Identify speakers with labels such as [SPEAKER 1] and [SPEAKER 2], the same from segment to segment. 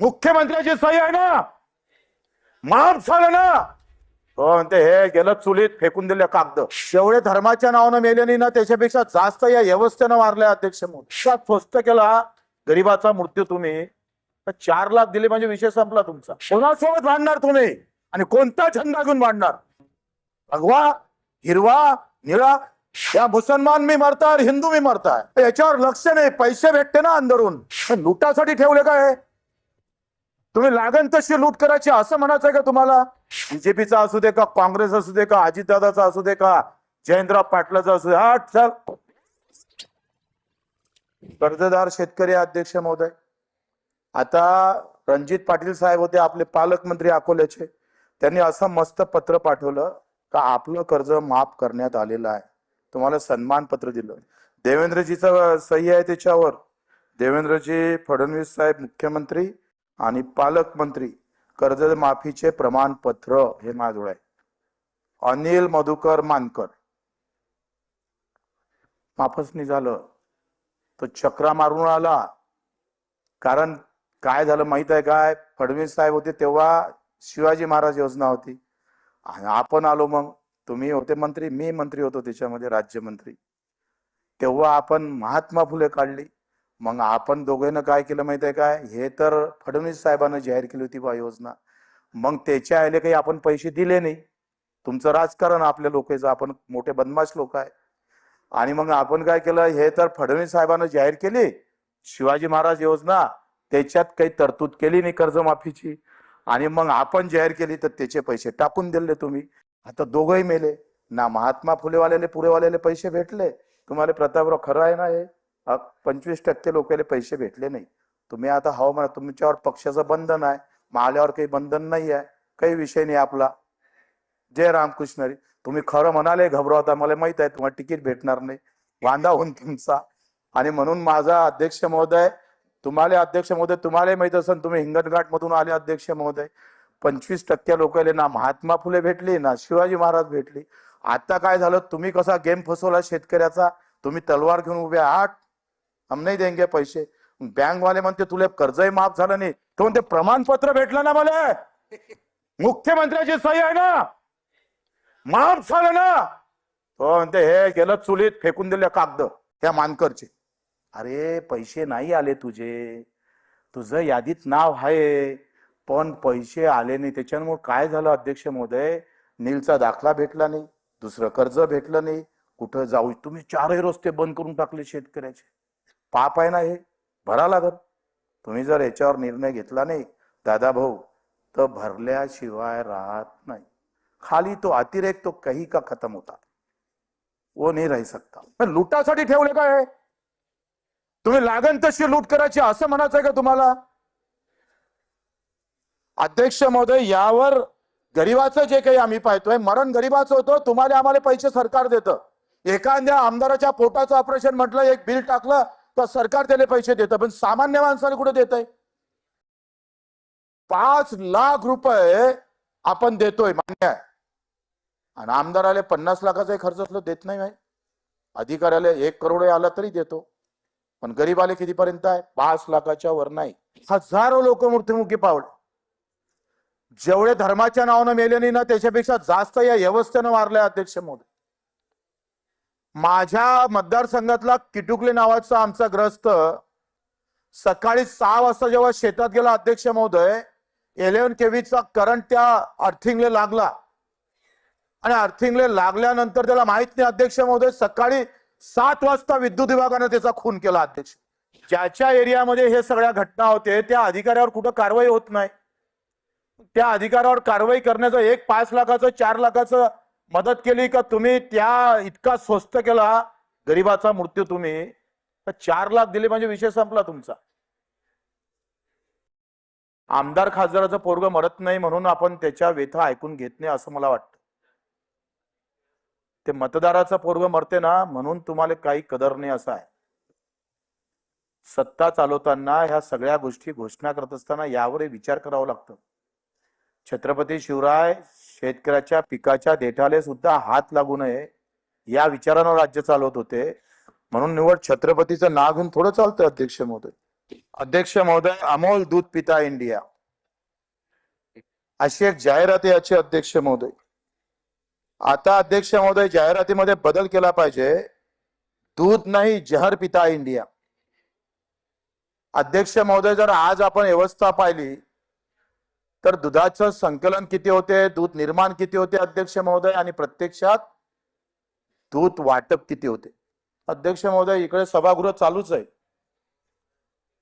[SPEAKER 1] मुख्यमंत्र्याची सही आहे ना? माफ झालं ना? हो म्हणते हे गेलं चुलीत फेकून दिले कागद. जेवढे धर्माच्या नावानं मेले नाही ना त्याच्यापेक्षा जास्त या व्यवस्थेनं मारले अध्यक्ष मोदी स्वस्त केला? गरीबाचा मृत्यू तुम्ही. तर चार लाख दिले म्हणजे विषय संपला तुमचा. कोणासोबत भांडणार तुम्ही? आणि कोणता छंद घेऊन भांडणार? भगवा हिरवा निळा या मुसलमान मी मरताय हिंदू मी मरताय. याच्यावर लक्ष नाही पैसे भेटते ना अंदरून. लुटासाठी ठेवले काय? तुम्ही लागण तशी लूट करायची असं म्हणायचं का तुम्हाला? बीजेपीचा असू दे का काँग्रेस असू दे का अजितदादाचा असू दे का जयंतराव पाटलाचा असू दे हा चल. कर्जदार शेतकरी अध्यक्ष महोदय आता रणजित पाटील साहेब होते आपले पालकमंत्री अकोल्याचे त्यांनी असं मस्त पत्र पाठवलं का आपलं कर्ज माफ करण्यात आलेलं आहे. तुम्हाला सन्मान पत्र दिलं. देवेंद्रजीचा सही आहे त्याच्यावर. देवेंद्रजी फडणवीस साहेब मुख्यमंत्री आणि पालकमंत्री कर्ज माफीचे प्रमाणपत्र हे माझ्याजवळ आहे. अनिल मधुकर मानकर. माफच नाही झालं. तो चक्रा मारून आला. कारण काय झालं माहीत आहे काय? फडणवीस साहेब होते तेव्हा शिवाजी महाराज योजना होती. आणि आपण आलो मग. तुम्ही होते मंत्री मी मंत्री होतो त्याच्यामध्ये राज्यमंत्री. तेव्हा आपण महात्मा फुले काढली. मग आपण दोघांना काय केलं माहिती आहे काय? हे तर फडणवीस साहेबांना जाहीर केली होती बा योजना. मग त्याच्या आयले काही आपण पैसे दिले नाही. तुमचं राजकारण आपल्या लोकांचं आपण मोठे बदमाश लोक आहे. आणि मग आपण काय केलं? हे तर फडणवीस साहेबांना जाहीर केली. शिवाजी महाराज योजना त्याच्यात काही तरतूद केली नाही कर्जमाफीची. आणि मग आपण जाहीर केली तर त्याचे पैसे टाकून दिले तुम्ही. आता दोघंही मेले. ना महात्मा फुलेवाल्याले पुरेवाल्याले पैसे भेटले. तुम्हाला प्रतापराव खरं आहे ना हे? पंचवीस टक्के लोकांना पैसे भेटले नाही तुम्ही आता हवं म्हणा तुमच्यावर पक्षाचं बंधन आहे. माल्यावर काही बंधन नाही आहे. काही विषय नाही आपला. जय रामकृष्ण तुम्ही खरं म्हणाले घबरावता मला माहीत आहे तुम्हाला तिकीट भेटणार नाही. वांदा होऊन तुमचा. आणि म्हणून माझा अध्यक्ष महोदय तुम्हाला अध्यक्ष महोदय तुम्हाला माहीत असेल तुम्ही हिंगणघाट मधून आले अध्यक्ष महोदय. पंचवीस टक्के लोकांना ना महात्मा फुले भेटली ना शिवाजी महाराज भेटली. आता काय झालं तुम्ही कसा गेम फसवला शेतकऱ्याचा? तुम्ही तलवार घेऊन उभे आहात. हम नाही देंगे पैसे। बँक वाले म्हणते तुला कर्जही माफ झालं नाही. तो म्हणते प्रमाणपत्र भेटलं ना मला? मुख्यमंत्र्याची सही आहे ना? माफ झालं ना? तो म्हणते हे गेलं चुलीत फेकून दिले कागद त्या मानकरचे. अरे पैसे नाही आले तुझे. तुझं यादीत नाव आहे. पण पैसे आले नाही. त्याच्यामुळे काय झालं अध्यक्ष महोदय? नीलचा दाखला भेटला नाही. दुसरं कर्ज भेटलं नाही. कुठं जाऊ? तुम्ही चारही रस्ते बंद करून टाकले शेतकऱ्याचे. पाप आहे ना हे? भरा लागत तुम्ही जर याच्यावर निर्णय घेतला नाही दादा भाऊ तर भरल्याशिवाय राहत नाही. खाली तो अतिरेक तो कही का खतम होता? वो नाही राही सकता. लुटासाठी ठेवले काय तुम्ही लागण तशी लूट करायची असं म्हणायचंय का तुम्हाला? अध्यक्ष महोदय यावर गरीबाचं जे काही आम्ही पाहतोय मरण गरीबाचं होतं तुम्हाला आम्हाला पैसे सरकार देतं. एखाद्या आमदाराच्या पोटाचं ऑपरेशन म्हटलं एक बिल टाकलं तर सरकार त्याला पैसे देतं पण सामान्य माणसाला कुठे देत आहे पाच लाख रुपये आपण देतोय मान्य आहे. आणि आमदाराला पन्नास लाखाचा खर्च असलं देत नाही माहिती अधिकाऱ्याला एक करोड आला तरी देतो. पण गरीबाले कितीपर्यंत आहे? पाच लाखाच्या वर नाही. हजारो लोक मृत्युमुखी पावले. जेवढे धर्माच्या नावानं मेले नाही ना त्याच्यापेक्षा जास्त या व्यवस्थेनं मारलंय अध्यक्ष मोदी. माझ्या मतदारसंघातला किटुकले नावाचा आमचा ग्रस्त सकाळी सहा वाजता जेव्हा शेतात गेला अध्यक्ष महोदय इलेव्हन केव्हीचा करंट त्या अर्थिंगले लागला. आणि अर्थिंगले लागल्यानंतर त्याला माहीत नाही अध्यक्ष महोदय सकाळी सात वाजता विद्युत विभागाने त्याचा खून केला अध्यक्ष. ज्याच्या एरियामध्ये हे सगळ्या घटना होते त्या अधिकाऱ्यावर कुठं कारवाई होत नाही. त्या अधिकाऱ्यावर कारवाई करण्याचं एक पाच लाखाचं चार लाखाचं मदत केली का तुम्ही? त्या इतका स्वस्त केला. गरीबाचा मृत्यू तुम्ही. तर चार लाख दिले म्हणजे विषय संपला तुमचा. आमदार खासदाराचं पोरग मरत नाही म्हणून आपण त्याच्या व्यथा ऐकून घेत नाही असं मला वाटतं. ते मतदाराचा पोरग मरते ना म्हणून तुम्हाला काही कदर नाही असं आहे. सत्ता चालवताना ह्या सगळ्या गोष्टी घोषणा करत असताना यावर विचार करावा लागतो. छत्रपती शिवराय शेतकऱ्याच्या पिकाच्या देठाले सुद्धा हात लागू नये या विचारानं राज्य चालवत होते. म्हणून निवड छत्रपतीचं नाव घेऊन थोडं चालतं अध्यक्ष महोदय. अध्यक्ष महोदय अमोल दूध पिता इंडिया. अशी एक जाहिरात आहे याचे अध्यक्ष महोदय. आता अध्यक्ष महोदय जाहिरातीमध्ये बदल केला पाहिजे. दूध नाही जहर पिता इंडिया. अध्यक्ष महोदय जर आज आपण व्यवस्था पाहिली तर दुधाचं संकलन किती होते? दूध निर्माण किती होते अध्यक्ष महोदय? आणि प्रत्यक्षात दूध वाटप किती होते? अध्यक्ष महोदय इकडे सभागृह चालूच आहे.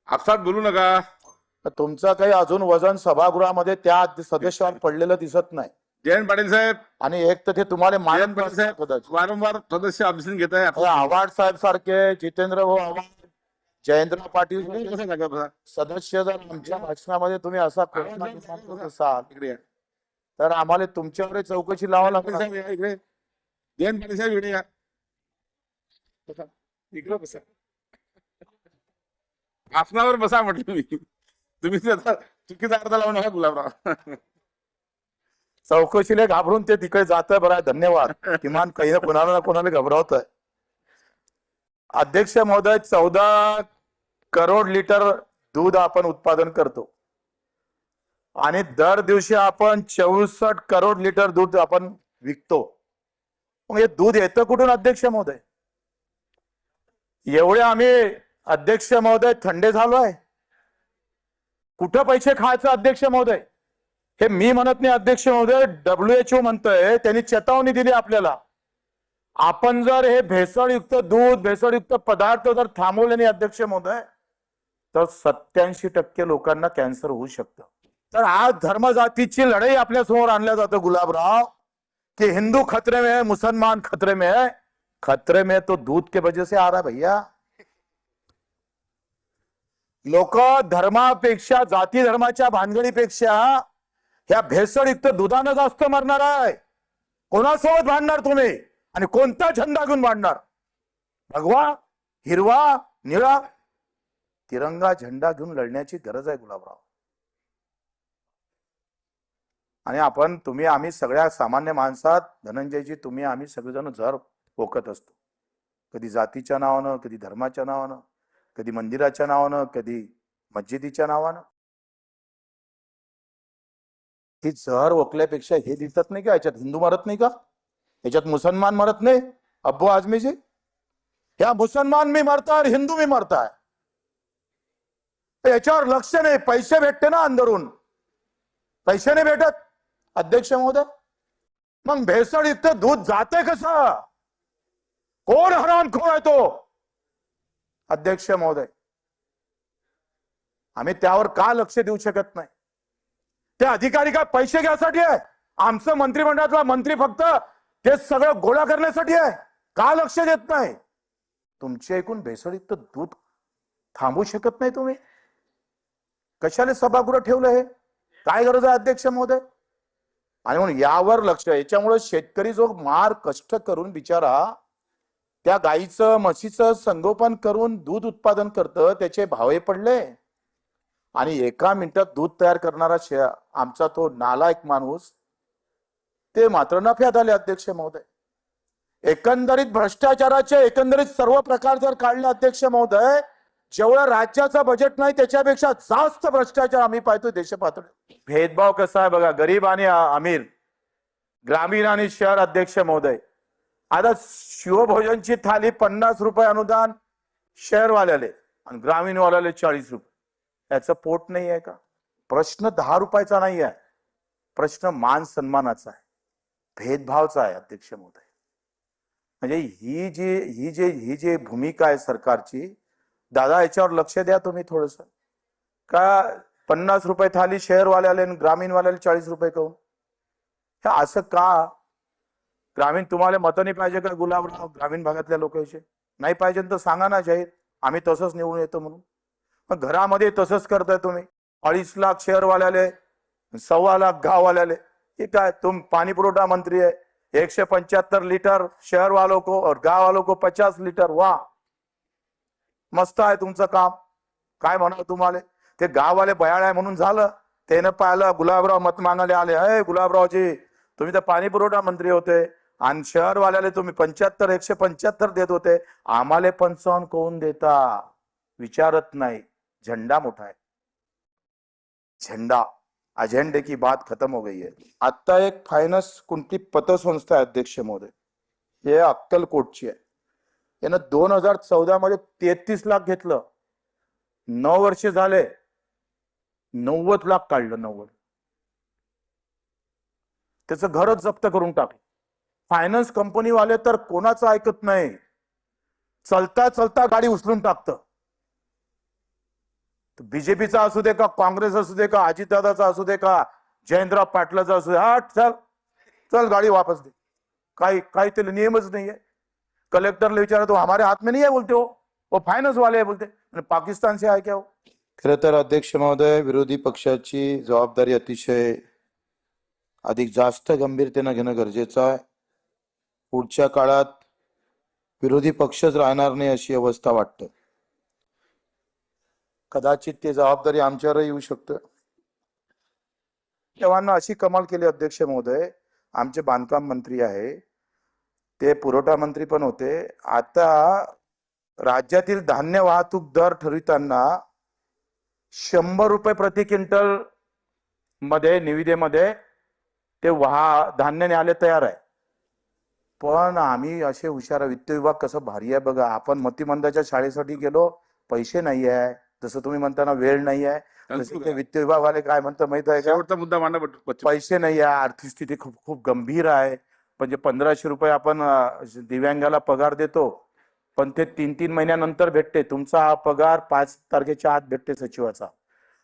[SPEAKER 2] आपसात बोलू नका.
[SPEAKER 1] तुमचं काही अजून वजन सभागृहामध्ये त्या सदस्यावर पडलेलं दिसत नाही.
[SPEAKER 2] जयंत पाटील साहेब.
[SPEAKER 1] आणि एक तर ते तुम्हाला मालूम
[SPEAKER 2] पाटील साहेब वारंवार सदस्य घेत आहे
[SPEAKER 1] आव्हाड साहेब सारखे जितेंद्र भाऊ आव्हाड. जयेंद्र पाटील
[SPEAKER 2] बसा.
[SPEAKER 1] सदस्य जर आमच्या भाषणामध्ये तुम्ही असा प्रश्न निर्माण करत असाल. तर आम्हाला तुमच्यावर चौकशी लावा
[SPEAKER 2] इकडे जयंत पाटील साहेब इकडे या. बसा. इकडे बसा. आसनावर बसा म्हटलं मी. तुम्ही त्याचा चुकीचा अर्थ लावू नका गुलाबराव.
[SPEAKER 1] चौकशीला घाबरून ते तिकडे जात आहे बरं धन्यवाद. किमान काही ना कोणाला ना कोणाला घबरावत आहे अध्यक्ष महोदय चौदा करोड लिटर दूध आपण उत्पादन करतो. आणि दर दिवशी आपण चौसष्ट करोड लिटर दूध आपण विकतो. मग हे दूध येतं कुठून अध्यक्ष महोदय? एवढे आम्ही अध्यक्ष महोदय थंडे झालोय कुठं पैसे खायचं अध्यक्ष महोदय? हे मी म्हणत नाही अध्यक्ष महोदय. डब्ल्यू एच ओ म्हणतोय त्यांनी चेतावणी दिली आपल्याला. आपण जर हे भेसळयुक्त दूध भेसळयुक्त पदार्थ जर थांबवले नाही अध्यक्ष महोदय तर सत्याऐंशी टक्के लोकांना कॅन्सर होऊ शकतं. तर आज धर्मजातीची लढाई आपल्यासमोर आणल्या जातं गुलाबराव. कि हिंदू खतरे में है मुसलमान खतरे में है. खतरे में तो दूध के वजह से आ रहा है भैया. लोक धर्मापेक्षा जाती धर्माच्या भानगडीपेक्षा ह्या भेसळयुक्त दुधानं जास्त मरणार आहे. कोणासोबत भांडणार तुम्ही? आणि कोणता झेंडा घेऊन भांडणार? भगवा हिरवा निळा तिरंगा झेंडा घेऊन लढण्याची गरज आहे गुलाबराव. आणि आपण तुम्ही आम्ही सगळ्या सामान्य माणसात धनंजयजी तुम्ही आम्ही सगळेजण झर ओकत असतो. कधी जातीच्या नावानं कधी धर्माच्या नावानं कधी मंदिराच्या नावानं कधी मस्जिदीच्या नावानं. ही जहर ओकल्यापेक्षा हे दिसत नाही का? याच्यात हिंदू मरत नाही का? याच्यात मुसलमान मरत नाही? अब्बू आजमीजी? ह्या मुसलमान मी मरताय हिंदू मी मरताय. तर याच्यावर लक्ष नाही पैसे भेटते ना अंदरून. पैसे नाही भेटत अध्यक्ष महोदय. मग भेसळयुक्त दूध जाते कसं? कोण हराम आहे तो? अध्यक्ष महोदय. आम्ही त्यावर का लक्ष देऊ शकत नाही? ते अधिकारी का पैसे घ्यासाठी आहे? आमचं मंत्रिमंडळातला मंत्री फक्त ते सगळं गोळा करण्यासाठी आहे. का लक्ष देत नाही? तुमचे ऐकून भेसळीत दूध थांबू शकत नाही तुम्ही? कशाला सभागृह ठेवलं हे? काय गरज आहे अध्यक्ष महोदय? आणि म्हणून यावर लक्ष याच्यामुळे शेतकरी जो मार कष्ट करून बिचारा त्या गाईचं म्हशीचं संगोपन करून दूध उत्पादन करतं त्याचे भावे पडले. आणि एका मिनिटात दूध तयार करणारा शे आमचा तो नालायक माणूस ते मात्र नफ्यात आले अध्यक्ष महोदय. एकंदरीत भ्रष्टाचाराचे एकंदरीत सर्व प्रकार जर काढले अध्यक्ष महोदय जेवढं राज्याचं बजेट नाही त्याच्यापेक्षा जास्त भ्रष्टाचार आम्ही पाहतो देशपातळी भेदभाव कसा आहे बघा गरीब आणि अमीर ग्रामीण आणि शहर अध्यक्ष महोदय. आता शिवभोजनची थाली पन्नास रुपये अनुदान शहरवाल्याले आणि ग्रामीणवाल्याले चाळीस रुपये. याचं पोट नाही आहे का? प्रश्न दहा रुपयाचा नाही आहे. प्रश्न मान सन्मानाचा आहे. भेदभावचा आहे अध्यक्ष महोदय. म्हणजे ही जी ही जे ही जी भूमिका आहे सरकारची दादा याच्यावर लक्ष द्या तुम्ही थोडस. का पन्नास रुपये थाली शहरवाल्याला आणि ग्रामीणवाल्याला चाळीस रुपये कहून हे असं का? ग्रामीण तुम्हाला मतं नाही पाहिजे का गुलाबराव ग्रामीण भागातल्या लोकांचे नाही पाहिजे तर सांगा ना जाहीर. आम्ही तसंच निवडून येतो म्हणून. मग घरामध्ये तसंच करताय तुम्ही. अडीच लाख शहरवाल्याले सव्वा लाख गाववाल्याले. हे काय? तुम पाणी पुरवठा मंत्री आहे. एकशे पंच्याहत्तर लिटर शहरवालो को और को पचास लिटर. वा! मस्त आहे तुमचं काम. काय म्हणा तुम्हाला? ते गाववाले बयाळ आहे म्हणून झालं. त्यानं पाहिलं गुलाबराव मत मागायला आले. अय गुलाबरावजी तुम्ही तर पाणी पुरवठा मंत्री होते. आणि शहरवाल्याला तुम्ही पंच्याहत्तर एकशे पंच्याहत्तर देत होते. आम्हाला पंचावन्न कोण देता. विचारत नाही. झंडा मोठा आहे. झेंडा. अजेंडे की बात खत्म हो गई है. आता एक फायनान्स कोणती पतसंस्था आहे अध्यक्ष महोदय. हे अक्कलकोटची आहे. यानं दोन हजार चौदा मध्ये तेहतीस लाख घेतलं. नऊ वर्ष झाले. नव्वद लाख काढलं नव्वद. त्याचं घरच जप्त करून टाकलं फायनान्स कंपनीवाले तर कोणाचं ऐकत नाही. चलता चलता गाडी उचलून टाकतं. बीजेपीचा असू दे का काँग्रेस असू दे का अजितदादाचा असू दे का जयंतराव पाटलाचा असू दे हा चल. चल गाडी वापस दे. काही काही त्याला नियमच नाहीये. आहे कलेक्टरला विचारा तो हमारे हाथ में नहीं है? बोलते हो वो फायनान्स वाले है बोलते पाकिस्तान से आहे क्या हो खरं तर अध्यक्ष महोदय विरोधी पक्षाची जबाबदारी अतिशय अधिक जास्त गंभीरतेनं घेणं गरजेचं आहे. पुढच्या काळात विरोधी पक्षच राहणार नाही अशी अवस्था वाटत. कदाचित ते जबाबदारी आमच्यावर येऊ शकत. तेव्हा अशी कमाल केली अध्यक्ष महोदय आमचे बांधकाम मंत्री आहे. ते पुरवठा मंत्री पण होते. आता राज्यातील धान्य वाहतूक दर ठरविताना शंभर रुपये प्रति क्विंटलमध्ये निविदेमध्ये ते वाहा धान्य न्यायला तयार आहे. पण आम्ही असे हुशार वित्त विभाग कसं भारी आहे बघा. आपण मतिमंदाच्या शाळेसाठी गेलो पैसे नाही आहे जसं तुम्ही म्हणताना वेळ नाही आहे तसे ते वित्त विभागवाले काय म्हणतात माहीत आहे का?
[SPEAKER 2] मुद्दा मांडा.
[SPEAKER 1] पैसे नाही आहे आर्थिक स्थिती खूप खूप गंभीर आहे. म्हणजे पंधराशे रुपये आपण दिव्यांगाला पगार देतो पण ते तीन तीन महिन्यानंतर भेटते. तुमचा हा पगार पाच तारखेच्या आत भेटते सचिवाचा.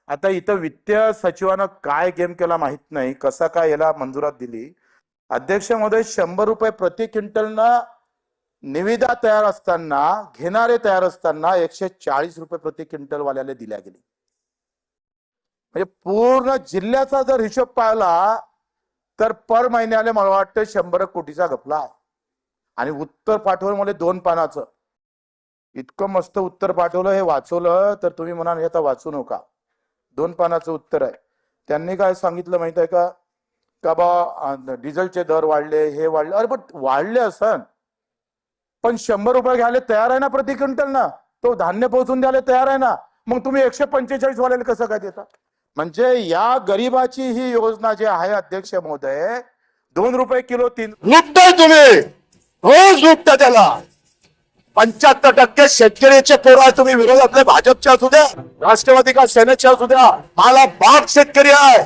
[SPEAKER 1] आता इथं वित्तीय सचिवानं काय गेम केला माहीत नाही कसा काय याला मंजुरात दिली. अध्यक्ष शंभर रुपये प्रति क्विंटलनं निविदा तयार असताना घेणारे तयार असताना एकशे चाळीस रुपये प्रति क्विंटल वाल्याला दिल्या गेली. म्हणजे पूर्ण जिल्ह्याचा जर हिशोब पाहिला तर पर महिन्याला मला वाटतं शंभर कोटीचा घपला आहे. आणि उत्तर पाठवलं मला दोन पानाचं. इतकं मस्त उत्तर पाठवलं हे वाचवलं तर तुम्ही म्हणाल हे आता वाचू नका. दोन पानाचं उत्तर आहे. त्यांनी काय सांगितलं माहीत आहे का? का बा डिझेलचे दर वाढले हे वाढले. अरे पण वाढले असन. पण शंभर रुपये घ्यायला तयार आहे ना प्रति क्विंटल ना? तो धान्य पोहोचून द्यायला तयार आहे ना? मग तुम्ही एकशे पंचेचाळीस वाल्याला कसं काय देता? म्हणजे या गरीबाची ही योजना जी आहे अध्यक्ष महोदय दोन रुपये किलो तीन
[SPEAKER 3] लुटताय तुम्ही. रोज लुटता त्याला. पंच्याहत्तर टक्के शेतकऱ्याचे पोरं आहे तुम्ही. विरोधातले भाजपचे असू द्या राष्ट्रवादी का सेनेचे असू द्या मला बाप शेतकरी आहे.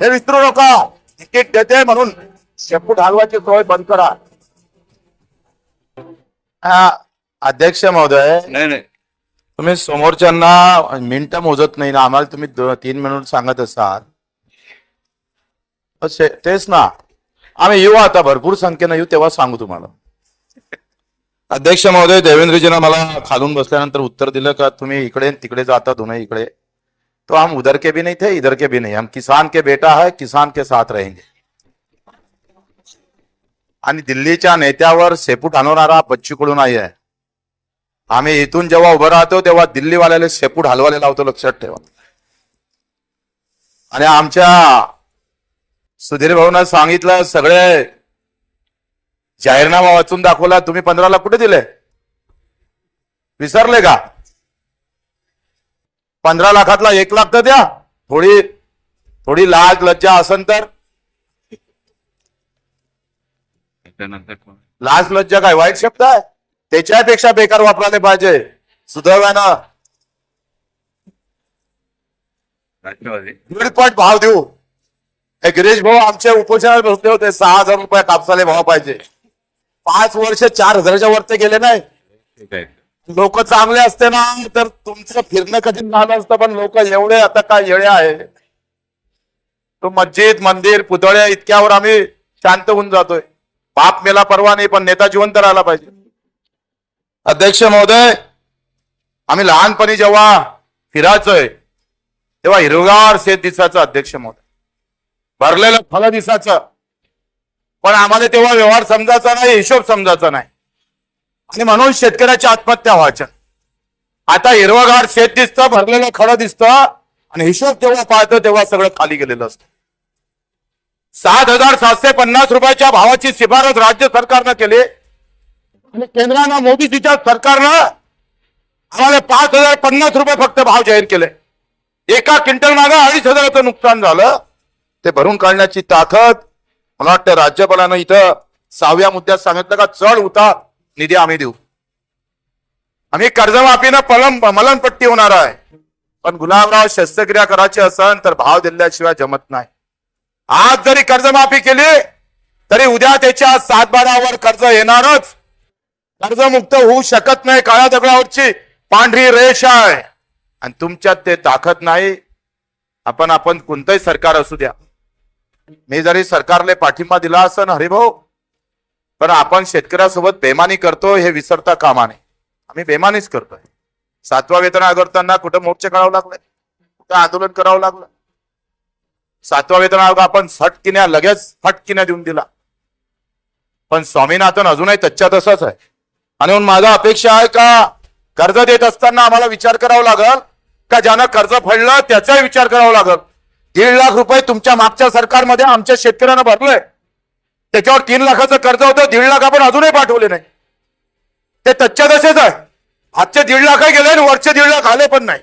[SPEAKER 3] हे विसरू नका. तिकीट देते म्हणून शेपूट हलवायची सोय बंद करा.
[SPEAKER 1] हा, अध्यक्ष महोदय.
[SPEAKER 2] नाही नाही.
[SPEAKER 1] तुम्ही समोरच्यांना मिनिटं मोजत नाही ना आम्हाला तुम्ही तीन मिनिट सांगत असाल. असे तेच ना. आम्ही येऊ आता भरपूर संख्येनं येऊ तेव्हा सांगू तुम्हाला. अध्यक्ष महोदय देवेंद्रजीनं मला खालून बसल्यानंतर उत्तर दिलं का तुम्ही इकडे तिकडे जाता दोन्ही इकडे. तो हम उधर के भी नहीं थे इधर के भी नहीं. हम किसान के बेटा है किसान के साथ रहेंगे. आणि दिल्लीच्या नेत्यावर सेपू आणवणारा बच्चू कडून आहे. आम्ही इथून जेव्हा उभं राहतो तेव्हा दिल्लीवाल्याला शेपूट हलवायला लावतो लक्षात ठेवा. आणि आमच्या सुधीर भाऊनं सांगितलं सगळे जाहीरनामा वाचून दाखवला तुम्ही पंधरा लाख कुठे दिले? विसरले का? पंधरा लाखातला एक लाख तर द्या. थोडी थोडी लाज लज्जा असन तर? लाज लज्जा काय? वाईट शब्द आहे? त्याच्यापेक्षा बेकार वापरायला पाहिजे. सुदैवानं. दीडपट भाव देऊ. हे गिरीश भाऊ आमच्या उपोषणात बसले होते सहा हजार रुपये कापसाले भाव पाहिजे. पाच वर्ष चार हजाराच्या वरती गेले नाही. लोक चांगले असते ना तर तुमचं फिरणं कठीण झालं असतं पण लोक एवढे आता काय येळे आहे. तो मस्जिद मंदिर पुतळे इतक्यावर आम्ही शांत होऊन जातोय. बाप मेला परवा नाही पण नेता जिवंत राहायला पाहिजे. अध्यक्ष महोदय आम्ही लहानपणी जेव्हा फिरायचोय तेव्हा हिरवगार शेत दिसायचं अध्यक्ष महोदय. भरलेलं फळ दिसायचं. पण आम्हाला तेव्हा व्यवहार समजायचा नाही हिशोब समजायचा नाही. आणि म्हणून शेतकऱ्याच्या आत्महत्या व्हायच्या आता हिरवगार शेत दिसतं भरलेलं खडं दिसतं आणि हिशोब तेव्हा पाहतो तेव्हा सगळं खाली गेलेलं असतं. सात हजार सातशे पन्नास रुपयाच्या भावाची शिफारस राज्य सरकारनं केली. आणि केंद्रानं मोदीजीच्या सरकारनं आम्हाला पाच हजार पन्नास रुपये फक्त भाव जाहीर केले. एका क्विंटल मागे अडीच हजाराचं नुकसान झालं. ते भरून काढण्याची ताकद मला वाटतं राज्यपालानं इथं सहाव्या मुद्द्यात सांगितलं का चढ उतार निधी आम्ही देऊ. आम्ही कर्जमाफीनं पलम मलनपट्टी होणार आहे. पण गुलाबराव शस्त्रक्रिया करायची असन तर भाव दिल्याशिवाय जमत नाही. आज जरी कर्जमाफी केली तरी उद्या त्याच्या सातबारावर कर्ज येणारच. कर्जमुक्त होऊ शकत नाही काळ्या दगडावरची. पांढरी रेष आहे. आणि तुमच्यात ते ताकद नाही. आपण आपण कोणतंही सरकार असू द्या. मी जरी सरकारला पाठिंबा दिला असं हरिभाऊ पण आपण शेतकऱ्यासोबत बेमानी करतो हे विसरता कामा नये. आम्ही बेमानीच करतोय. सातवा वेतन आयोग कुठं मोर्चे काढावं लागले? कुठं आंदोलन करावं लागलं? सातवा वेतन आयोग आपण फटकिन्या लगेच फटकिन्या देऊन दिला. पण स्वामीनाथन अजूनही तच्च्या तसाच आहे. आणि म्हणून माझा अपेक्षा आहे का कर्ज देत असताना आम्हाला विचार करावा लागल? का ज्यानं कर्ज फेडलं त्याचाही विचार करावा लागल? दीड लाख रुपये तुमच्या मागच्या सरकारमध्ये आमच्या शेतकऱ्यांना भरलोय त्याच्यावर तीन लाखाचं कर्ज होतं दीड लाख आपण अजूनही पाठवले नाही. ते तच्च्या तसेच आहे. आजचे दीड लाखही गेले आणि वरचे दीड लाख आले पण नाही.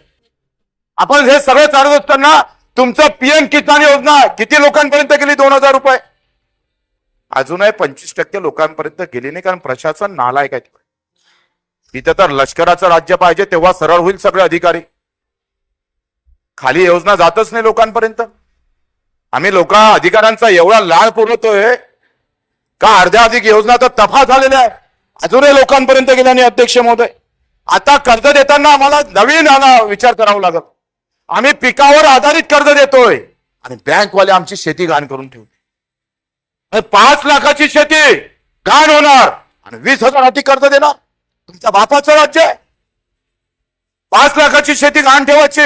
[SPEAKER 1] आपण हे सगळं चालत असताना तुमचं पीएम किसान योजना किती लोकांपर्यंत गेली? दोन हजार रुपये. अजूनही पंचवीस टक्के लोकांपर्यंत गेली नाही कारण प्रशासन नालायक आहे तिथं तर लष्कराचं राज्य पाहिजे तेव्हा सरळ होईल सगळे अधिकारी. खाली योजना जातच नाही लोकांपर्यंत. आम्ही लोक अधिकाऱ्यांचा एवढा लाळ पुरवतोय का अर्ध्या अधिक योजना तर तफा झालेल्या आहे. अजूनही लोकांपर्यंत गेल्या नाही अध्यक्ष महोदय. आता कर्ज देताना आम्हाला नवीन आला विचार करावा लागत. आम्ही पिकावर आधारित कर्ज देतोय. आणि बँकवाले आमची शेती घाण करून ठेवते पाच लाखाची शेती घाण होणार. आणि वीस हजार हाती कर्ज देणार. तुमच्या बापाचं राज्य आहे. पाच लाखाची शेती घाण ठेवायची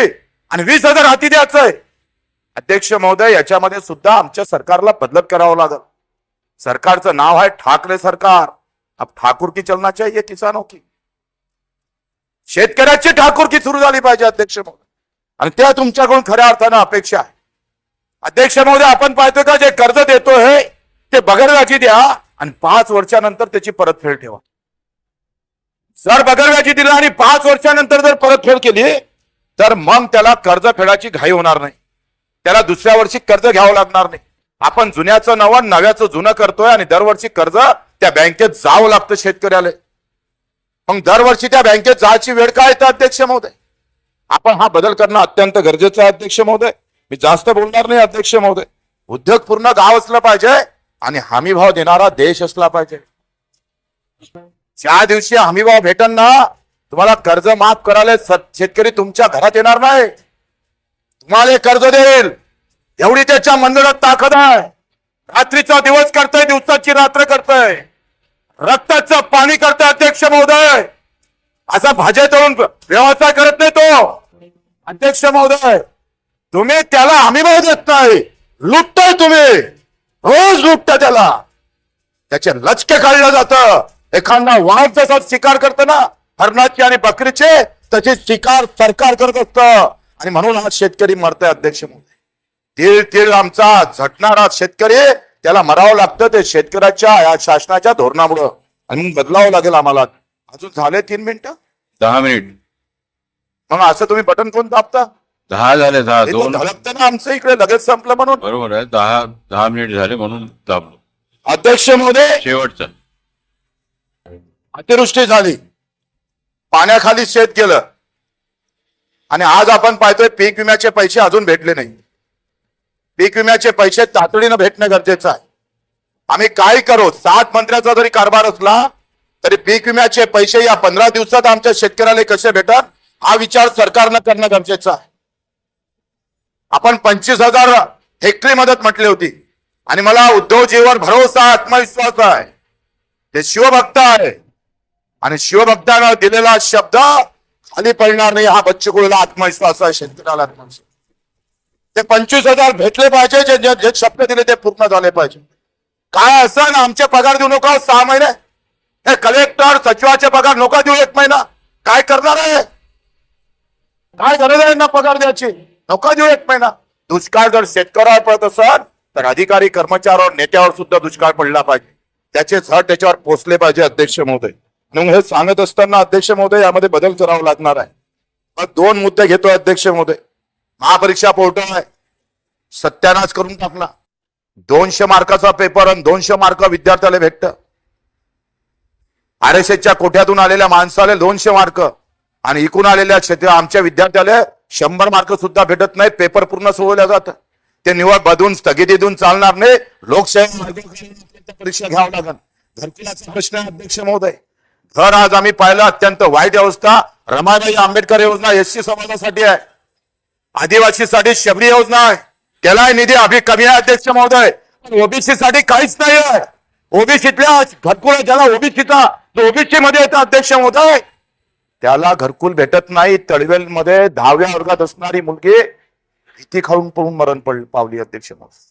[SPEAKER 1] आणि वीस हजार हाती द्यायचंय. अध्यक्ष महोदय याच्यामध्ये सुद्धा आमच्या सरकारला बदलत करावं लागल. सरकारचं नाव आहे ठाकरे सरकार. अब ठाकूर की चलना चाहिए किसानों की. शेतकऱ्याची ठाकूर की सुरू झाली पाहिजे अध्यक्ष महोदय. आणि त्या तुमच्याकडून खऱ्या अर्थानं अपेक्षा आहे. अध्यक्ष महोदय आपण पाहतोय का जे कर्ज देतोय ते बगरव्याची द्या आणि पाच वर्षानंतर त्याची परतफेड ठेवा. जर बगरव्याची दिला आणि पाच वर्षानंतर जर परतफेड केली तर मग त्याला कर्ज फेडाची घाई होणार नाही. त्याला दुसऱ्या वर्षी कर्ज घ्यावं लागणार नाही. आपण जुन्याचं नवं नव्याचं जुनं करतोय आणि दरवर्षी कर्ज त्या बँकेत जावं लागतं शेतकऱ्याला. मग दरवर्षी त्या बँकेत जायची वेळ काय येतं अध्यक्ष महोदय? आपण हा बदल करणं अत्यंत गरजेचं आहे अध्यक्ष महोदय. मी जास्त बोलणार नाही अध्यक्ष महोदय. उद्योग पूर्ण गाव असलं पाहिजे आणि हमी भाव देणारा देश असला पाहिजे. ज्या दिवशी हमीभाव भेटन ना तुम्हाला कर्ज माफ करायला शेतकरी तुमच्या घरात येणार नाही. तुम्हाला कर्ज देईल. एवढी त्याच्या मंदिरात ताकद आहे. रात्रीचा दिवस करतोय दिवसाची रात्र करतोय. रक्ताचं पाणी करतोय अध्यक्ष महोदय. असा भाज्या तळून व्यवसाय करत नाही तो अध्यक्ष महोदय. तुम्ही त्याला हमी भाव देत नाही. लुटताय तुम्ही. रोज लुटता त्याला. त्याचे लचके काढलं जातं. एखादा वाघ जसा शिकार करतो ना हरणाची आणि बकरीचे तसे शिकार सरकार करत असत. आणि म्हणून आज शेतकरी मरतोय अध्यक्ष महोदय तीळ तीळ आमचा झटणारा शेतकरी. त्याला मरावं लागतं ते शेतकऱ्याच्या या शासनाच्या धोरणामुळं. आणि मग बदलावं लागेल आम्हाला. अजून झाले तीन मिनिटं?
[SPEAKER 4] दहा मिनिट.
[SPEAKER 1] मग असं तुम्ही बटन कोण दाबता?
[SPEAKER 4] दहा झाले दहा
[SPEAKER 1] हे तर
[SPEAKER 4] दोन.
[SPEAKER 1] धडकतं ना आमचं इकडे लगेच संपलं म्हणून.
[SPEAKER 4] बरोबर आहे दहा दहा मिनिट झाले म्हणून दाबलो.
[SPEAKER 1] अध्यक्ष महोदय
[SPEAKER 4] शेवटचा.
[SPEAKER 1] अतिवृष्टी झाली. पाण्याखाली शेत गेलं आणि आज आपण पाहतोय पीक विम्याचे पैसे अजून भेटले नाही. पीक विम्याचे पैसे तातडीनं भेटणं गरजेचं आहे. आम्ही काय करू? सात मंत्र्याचा जरी कारभार असला तरी पीक विम्याचे पैसे या पंधरा दिवसात आमच्या शेतकऱ्याला कसे भेटत हा विचार सरकारनं करणं गरजेचं आहे. आपण पंचवीस हजार हेक्टरी मदत म्हटली होती. आणि मला उद्योगजीवर भरोसा आत्मविश्वास आहे. ते शिवभक्त आहे. आणि शिवभक्तानं दिलेला शब्द खाली पडणार नाही हा बच्चकुळला आत्मविश्वास आहे शेतकऱ्याला आत्मविश्वास. ते पंचवीस हजार भेटले पाहिजे जे जे- जे शब्द दिले ते पूर्ण झाले पाहिजे. काय असं ना आमचे पगार देऊ नका सहा महिने. हे कलेक्टर सचिवाचे पगार नका देऊ एक महिना. काय करणार आहे? काय गरज आहे ना पगार द्यायची? नका देऊ एक महिना. दुष्काळ जर शेतकऱ्यावर पडत असेल तर अधिकारी कर्मचाऱ्यावर नेत्यावर सुद्धा दुष्काळ पडला पाहिजे. त्याचे झट त्याच्यावर पोचले पाहिजे अध्यक्ष महोदय. म्हणून हे सांगत असताना अध्यक्ष महोदय यामध्ये बदल करावा लागणार आहे. मग दोन मुद्दे घेतो अध्यक्ष महोदय. महापरीक्षा पोर्टल आहे. सत्यानाश करून टाकला. दोनशे मार्काचा पेपर आणि दोनशे मार्क विद्यार्थ्याला भेटत. आर एस एसच्या कोठ्यातून आलेल्या माणसाला दोनशे मार्क आणि इकून आलेल्या क्षेत्र आमच्या विद्यार्थ्याला शंभर मार्क सुद्धा भेटत नाही. पेपर पूर्ण सोडवल्या जात. ते निवड बदून स्थगिती देऊन चालणार नाही. लोकशाही परीक्षा घ्यावं लागेल. घरकुलाचा प्रश्न अध्यक्ष महोदय. तर आज आम्ही पाहिलं अत्यंत वाईट अवस्था. रमाबाई आंबेडकर योजना एससी समाजासाठी आहे. आदिवासीसाठी शबरी योजना आहे. त्याला निधी अभि कमी आहे अध्यक्ष महोदय. ओबीसी साठी काहीच नाही आहे. ओबीसीतल्या घरकुल ज्याला ओबीसीचा जो ओबीसी मध्ये येतो अध्यक्ष महोदय त्याला घरकुल भेटत नाही. तळवेल मध्ये दहाव्या वर्गात असणारी मुलगी भीती खाऊन पळून मरण पड पावली अध्यक्ष महोदय.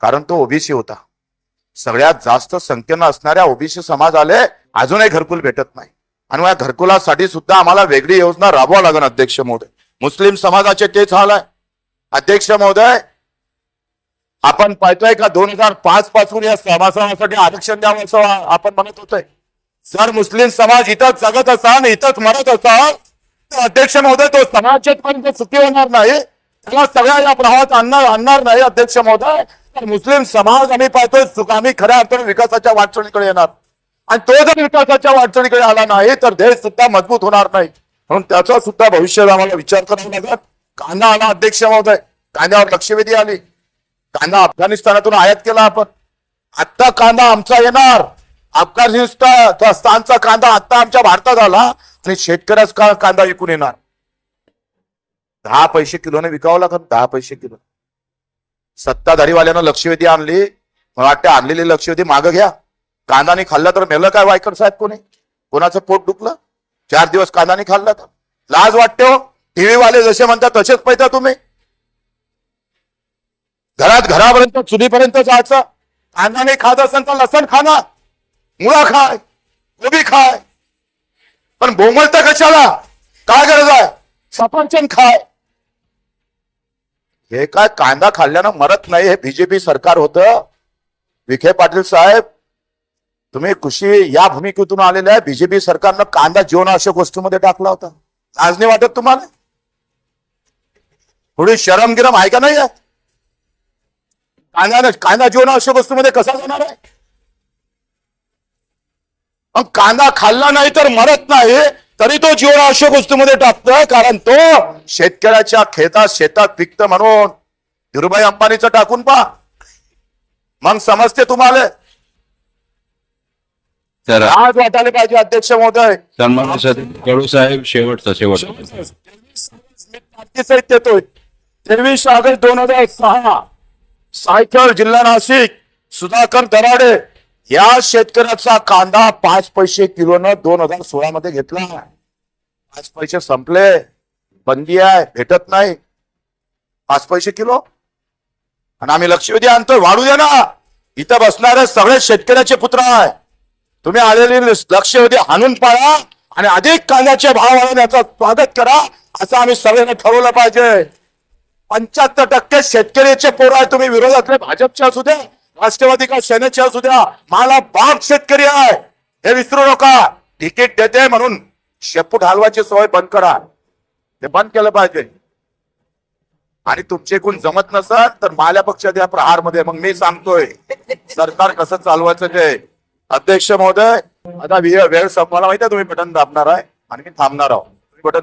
[SPEAKER 1] कारण तो ओबीसी होता. सगळ्यात जास्त संख्येनं असणाऱ्या ओबीसी समाजाले अजूनही घरकुल भेटत नाही. आणि या घरकुलासाठी सुद्धा आम्हाला वेगळी योजना राबवावं लागेल अध्यक्ष महोदय. मुस्लिम समाजाचे तेच हाल आहे. अध्यक्ष महोदय आपण पाहतोय का दोन हजार पाच पासून या समाजासाठी आरक्षण द्यावं असं आपण म्हणत होतोय. जर मुस्लिम समाज इथं जगत असाल इथंच मरत असाल तर अध्यक्ष महोदय तो समाजापर्यंत सुखी होणार नाही. त्याला सगळ्या या प्रवाहात आणणार आणणार नाही अध्यक्ष महोदय. मुस्लिम समाज आम्ही पाहतोय सुकामी खऱ्या अर्थाने विकासाच्या वाटचालीकडे येणार. आणि तो जर विकासाच्या वाटचालीकडे आला नाही तर देश सुद्धा मजबूत होणार नाही. म्हणून त्याचा सुद्धा भविष्यात आम्हाला विचार करावा लागेल. कांदा आला अध्यक्ष महोदय. कांद्यावर लक्षवेधी आली. कांदा अफगाणिस्तानातून आयात केला आपण. आत्ता कांदा आमचा येणार. अफगाणिस्तानचा स्थानचा कांदा आत्ता आमच्या भारतात आला आणि शेतकऱ्याच का कांदा विकून येणार. दहा पैसे किलोने विकावं लागत दहा पैसे किलो. सत्ताधारीवाल्यानं लक्षवेधी आणली मला वाटते आणलेली लक्षवेधी मागं घ्या. कांदाने खाल्ला तर मेलं काय वायकर साहेब कोणी? कोणाचं पोट दुखलं? चार दिवस कांदाने खाल्ला तर. लाज वाटते हो. टीव्ही वाले जसे म्हणतात तसेच पाहिजे तुम्ही. घरात घरापर्यंत चुलीपर्यंत जायचं. कांदाने खात असेल तर लसण खाना मुळा खाय कोबी खाय. पण बोंबलता कशाला? काय गरज आहे? सफरचंद खाय. हे काय कांदा खाल्ल्यानं मरत नाही हे बीजेपी सरकार होतं. विखे पाटील साहेब तुम्ही कृषी या भूमिकेतून आलेले आहे. बीजेपी सरकारनं कांदा जीवनावश्यक वस्तूमध्ये टाकला होता. आज नाही वाटत तुम्हाला? थोडी शरम गिरम आहे का नाही आहे? कांदा कांदा जीवनावश्यक वस्तूमध्ये कसा जाणार आहे? मग कांदा खाल्ला नाही तर मरत नाही. तरी तो जीवनावश्यक वस्तूमध्ये टाकतोय कारण तो शेतकऱ्याच्या खेतात शेतात पिकतं म्हणून. धीरुभाई अंबानीचं टाकून पहा. मग समजते तुम्हाला?
[SPEAKER 4] तर
[SPEAKER 1] आज वाटायला पाहिजे अध्यक्ष महोदय.
[SPEAKER 4] कडू साहेब शेवटचा शेवट
[SPEAKER 1] तारखेसहित देतोय तेवीस ऑगस्ट दोन हजार सहा सायकल जिल्हा नाशिक सुधाकर दराडे. या शेतकऱ्याचा कांदा पाच पैसे किलोनं दोन हजार सोळा मध्ये घेतला पाच पैसे संपले बंदी आहे भेटत नाही. पाच पैसे किलो? आणि आम्ही लक्षवेधी आणतोय वाढू द्या ना. इथं बसणारे सगळे शेतकऱ्याचे पुत्र आहे तुम्ही आलेली लक्षवेधी हाणून पाळा आणि अधिक कांद्याचे भाव वाढवण्याचं स्वागत करा असं आम्ही सगळ्यांनी ठरवलं पाहिजे. पंच्याहत्तर टक्के शेतकऱ्याचे पोरं आहे तुम्ही विरोधातले भाजपचे असू द्या राष्ट्रवादी का सेनेचे असू द्या मला बाप शेतकरी आहे? हे विसरू नका. तिकीट देते म्हणून शेपूट हलवायची सवय बंद करा. ते बंद केलं पाहिजे. आणि तुमचे कोण जमत नसत तर माल्या पक्षात या प्रहारमध्ये मग मी सांगतोय सरकार कसं चालवायचं ते. अध्यक्ष महोदय आता वेळ वेळ संपवायला माहिती आहे तुम्ही बटन दाबणार आहे. आणि मी थांबणार आहोत. बटन